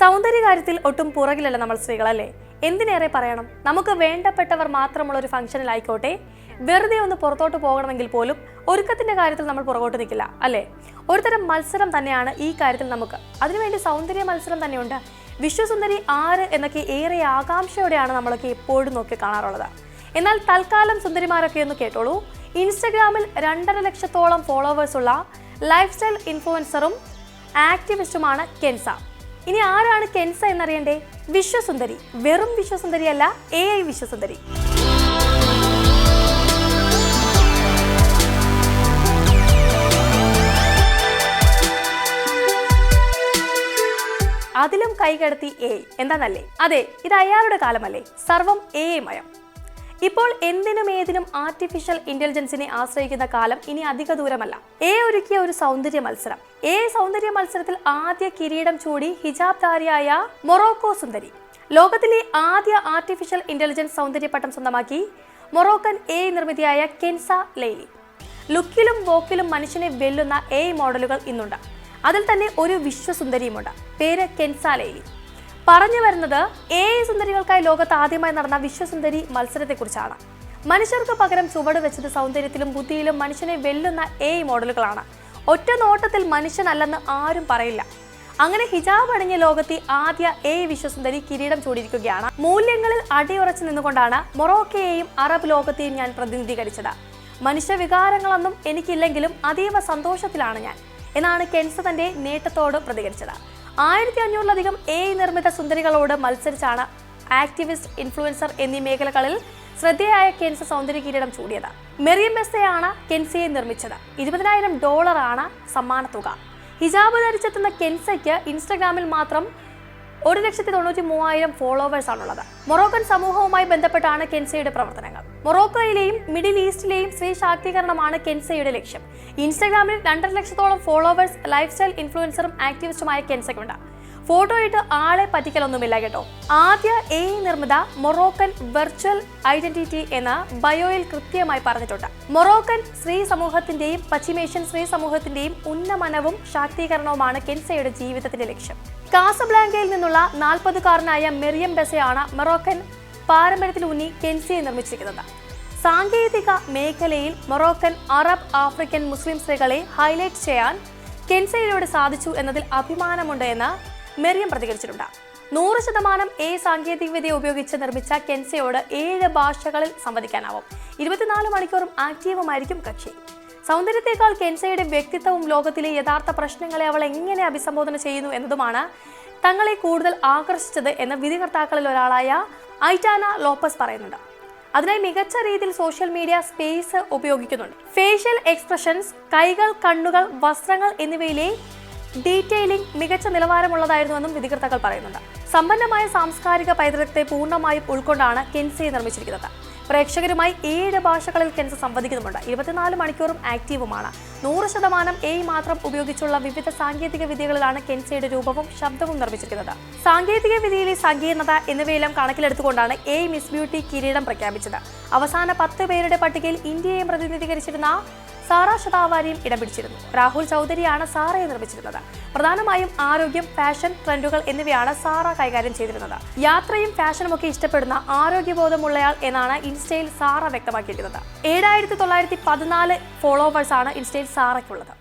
സൗന്ദര്യകാര്യത്തിൽ ഒട്ടും പുറകിലല്ല നമ്മൾ സ്ത്രീകളല്ലേ? എന്തിനേറെ പറയണം? നമുക്ക് വേണ്ടപ്പെട്ടവർ മാത്രമുള്ള ഒരു ഫംഗ്ഷനിലായിക്കോട്ടെ. വെറുതെ ഒന്ന് പുറത്തോട്ട് പോകണമെങ്കിൽ പോലും ഒരുക്കത്തിന്റെ കാര്യത്തിൽ നമ്മൾ പുറകോട്ട് നിൽക്കില്ല അല്ലേ? ഒരുതരം മത്സരം തന്നെയാണ് ഈ കാര്യത്തിൽ നമുക്ക്. അതിനുവേണ്ടി സൗന്ദര്യ മത്സരം തന്നെയുണ്ട്. വിശ്വസുന്ദരി ആര് എന്നൊക്കെ ഏറെ ആകാംക്ഷയോടെയാണ് നമ്മളൊക്കെ എപ്പോഴും നോക്കി കാണാറുള്ളത്. എന്നാൽ തൽക്കാലം സുന്ദരിമാരൊക്കെ ഒന്ന് കേട്ടോളൂ. ഇൻസ്റ്റഗ്രാമിൽ രണ്ടര ലക്ഷത്തോളം ഫോളോവേഴ്സുള്ള ലൈഫ് സ്റ്റൈൽ ഇൻഫ്ലുവൻസറും ആക്ടിവിസ്റ്റുമാണ് കെൻസ. ഇനി ആരാണ് കെൻസ എന്നറിയണ്ടേ? വിശ്വസുന്ദരി. വെറും വിശ്വസുന്ദരിയല്ല എ ഐ വിശ്വസുന്ദരി. അതിലും കൈകടത്തി എ എന്താന്നല്ലേ അതെ ഇത് അയാളുടെ കാലമല്ലേ? സർവം എ മയം. ഇപ്പോൾ എന്തിനും ഏതിനും ആർട്ടിഫിഷ്യൽ ഇന്റലിജൻസിനെ ആശ്രയിക്കുന്ന കാലം ഇനി അധിക ദൂരമല്ല. എ ഒരുക്കിയ ഒരു സൗന്ദര്യ മത്സരം. എ സൗന്ദര്യ മത്സരത്തിൽ ആദ്യ കിരീടം ചൂടി ഹിജാബ് ധാരിയായ മൊറോക്കോ സുന്ദരി. ലോകത്തിലെ ആദ്യ ആർട്ടിഫിഷ്യൽ ഇന്റലിജൻസ് സൗന്ദര്യ പട്ടം സ്വന്തമാക്കി മൊറോക്കൻ എ നിർമ്മിതിയായ കെൻസ ലെയ്ലി. ലുക്കിലും വോക്കിലും മനുഷ്യനെ വെല്ലുന്ന എ മോഡലുകൾ ഇന്നുണ്ട്. അതിൽ തന്നെ ഒരു വിശ്വസുന്ദരിയുമുണ്ട്. പേര് കെൻസ ലെയ്ലി. പറഞ്ഞു വരുന്നത് എ സുന്ദരികൾക്കായി ലോകത്ത് ആദ്യമായി നടന്ന വിശ്വസുന്ദരി മത്സരത്തെക്കുറിച്ചാണ്. മനുഷ്യർക്ക് പകരം ചുവട് വെച്ചത് സൗന്ദര്യത്തിലും ബുദ്ധിയിലും മനുഷ്യനെ വെല്ലുന്ന എ മോഡലുകളാണ്. ഒറ്റ നോട്ടത്തിൽ മനുഷ്യനല്ലെന്ന് ആരും പറയില്ല. അങ്ങനെ ഹിജാബ് അണിഞ്ഞ ലോകത്തെ ആദ്യ എ വിശ്വസുന്ദരി കിരീടം ചൂടിയിരിക്കുകയാണ്. മൂല്യങ്ങളിൽ അടിയുറച്ചു നിന്നുകൊണ്ടാണ് മൊറോക്കയെയും അറബ് ലോകത്തെയും ഞാൻ പ്രതിനിധീകരിച്ചത്. മനുഷ്യ വികാരങ്ങളൊന്നും എനിക്കില്ലെങ്കിലും അതീവ സന്തോഷത്തിലാണ് ഞാൻ. എന്നാണ് കെൻസ തന്റെ നേട്ടത്തോട് പ്രതികരിച്ചത്. ആയിരത്തി അഞ്ഞൂറിലധികം എ നിർമ്മിത സുന്ദരികളോട് മത്സരിച്ചാണ് ആക്ടിവിസ്റ്റ് ഇൻഫ്ലുവൻസർ എന്നീ മേഖലകളിൽ ശ്രദ്ധേയായ കെൻസ സൗന്ദര്യ കിരീടം ചൂടിയത്. മെറിയം മെസ്സയാണ് കെൻസയെ നിർമ്മിച്ചത്. ഇരുപതിനായിരം ഡോളറാണ് സമ്മാനത്തുക. ഹിജാബ് ധരിച്ചെത്തുന്ന കെൻസയ്ക്ക് ഇൻസ്റ്റഗ്രാമിൽ മാത്രം ഒരു ലക്ഷത്തി തൊണ്ണൂറ്റി മൂവായിരം ഫോളോവേഴ്സ് ആണുള്ളത് മൊറോക്കൻ സമൂഹവുമായി ബന്ധപ്പെട്ടാണ് കെൻസയുടെ പ്രവർത്തനങ്ങൾ. മൊറോക്കോയിലെയും മിഡിൽ ഈസ്റ്റിലെയും സ്ത്രീ ശാക്തീകരണമാണ് കെൻസയുടെ ലക്ഷ്യം. ഇൻസ്റ്റാഗ്രാമിൽ രണ്ടര ലക്ഷത്തോളം ഫോളോവേഴ്സ് ലൈഫ് സ്റ്റൈൽ ഇൻഫ്ലുവൻസറും ആക്ടിവിസ്റ്റുമായ കെൻസയ്ക്കുണ്ട്. ഫോട്ടോ ഇട്ട് ആളെ പറ്റിക്കലൊന്നുമില്ല കേട്ടോ. ആദ്യ എ നിർമ്മിത മൊറോക്കൻ വെർച്വൽ ഐഡന്റിറ്റി എന്ന ബയോയിൽ കൃത്യമായി പറഞ്ഞിട്ടുണ്ട്. മൊറോക്കൻ സ്ത്രീ സമൂഹത്തിന്റെയും പശ്ചിമേഷ്യൻ സ്ത്രീ സമൂഹത്തിന്റെയും ഉന്നമനവും ശാക്തീകരണവുമാണ് കെൻസയുടെ ജീവിതത്തിന്റെ ലക്ഷ്യം. കാസബ്ലാങ്കയിൽ നിന്നുള്ള നാൽപ്പതുകാരനായ മെറിയം ബെസയാണ് മൊറോക്കൻ പാരമ്പര്യത്തിലൂന്നി കെൻസിയെ നിർമ്മിച്ചിരിക്കുന്നത്. സാങ്കേതിക മേഖലയിൽ മൊറോക്കൻ അറബ് ആഫ്രിക്കൻ മുസ്ലിം സ്ത്രീകളെ ഹൈലൈറ്റ് ചെയ്യാൻ കെൻസയിലൂടെ സാധിച്ചു എന്നതിൽ അഭിമാനമുണ്ട് എന്ന് മെറിയം പ്രതികരിച്ചിട്ടുണ്ട്. നൂറ് ശതമാനം എ സാങ്കേതികവിദ്യ ഉപയോഗിച്ച് നിർമ്മിച്ച കെൻസയോട് ഏഴ് ഭാഷകളിൽ സംവദിക്കാനാവും. ഇരുപത്തിനാല് മണിക്കൂറും ആക്റ്റീവുമായിരിക്കും കക്ഷി. സൗന്ദര്യത്തെക്കാൾ കെൻസയുടെ വ്യക്തിത്വവും ലോകത്തിലെ യഥാർത്ഥ പ്രശ്നങ്ങളെ അവൾ എങ്ങനെ അഭിസംബോധന ചെയ്യുന്നു എന്നതുമാണ് തങ്ങളെ കൂടുതൽ ആകർഷിച്ചത് എന്ന വിധികർത്താക്കളിൽ ഒരാളായ ഐറ്റാന ലോപ്പസ് പറയുന്നുണ്ട്. അതിനായി മികച്ച രീതിയിൽ സോഷ്യൽ മീഡിയ സ്പേസ് ഉപയോഗിക്കുന്നുണ്ട്. ഫേഷ്യൽ എക്സ്പ്രഷൻസ് കൈകൾ കണ്ണുകൾ വസ്ത്രങ്ങൾ എന്നിവയിലെ ഡീറ്റെയിലിംഗ് മികച്ച നിലവാരമുള്ളതായിരുന്നുവെന്നും വിധികർത്താക്കൾ പറയുന്നുണ്ട്. സമ്പന്നമായ സാംസ്കാരിക പൈതൃകത്തെ പൂർണമായും ഉൾക്കൊണ്ടാണ് കെൻസയെ നിർമ്മിച്ചിരിക്കുന്നത്. പ്രേക്ഷകരുമായി ഏഴ് ഭാഷകളിൽ കെൻസ് സംവദിക്കുന്നുണ്ട് ഇരുപത്തിനാല് മണിക്കൂറും ആക്റ്റീവുമാണ്. നൂറ് ശതമാനം എ മാത്രം ഉപയോഗിച്ചുള്ള വിവിധ സാങ്കേതിക വിദ്യകളിലാണ് കെൻസയുടെ രൂപവും ശബ്ദവും നിർമ്മിച്ചിരിക്കുന്നത്. സാങ്കേതിക വിദ്യയിലെ സങ്കീർണത എന്നിവയെല്ലാം കണക്കിലെടുത്തുകൊണ്ടാണ് എ മിസ് ബ്യൂട്ടി കിരീടം പ്രഖ്യാപിച്ചത്. അവസാന പത്ത് പേരുടെ പട്ടികയിൽ ഇന്ത്യയെ പ്രതിനിധീകരിച്ചിരുന്ന സാറ ശതാവാരിയും ഇടപിടിച്ചിരുന്നു. രാഹുൽ ചൗധരിയാണ് സാറയെ നിർമ്മിച്ചിരുന്നത്. പ്രധാനമായും ആരോഗ്യം ഫാഷൻ ട്രെൻഡുകൾ എന്നിവയാണ് സാറ കൈകാര്യം ചെയ്തിരുന്നത്. യാത്രയും ഫാഷനും ഒക്കെ ഇഷ്ടപ്പെടുന്ന ആരോഗ്യബോധമുള്ളയാൾ എന്നാണ് ഇൻസ്റ്റയിൽ സാറ വ്യക്തമാക്കിയിരിക്കുന്നത്. ഏഴായിരത്തി തൊള്ളായിരത്തി പതിനാല് ഫോളോവേഴ്സാണ് ഇൻസ്റ്റയിൽ സാറയ്ക്കുള്ളത്.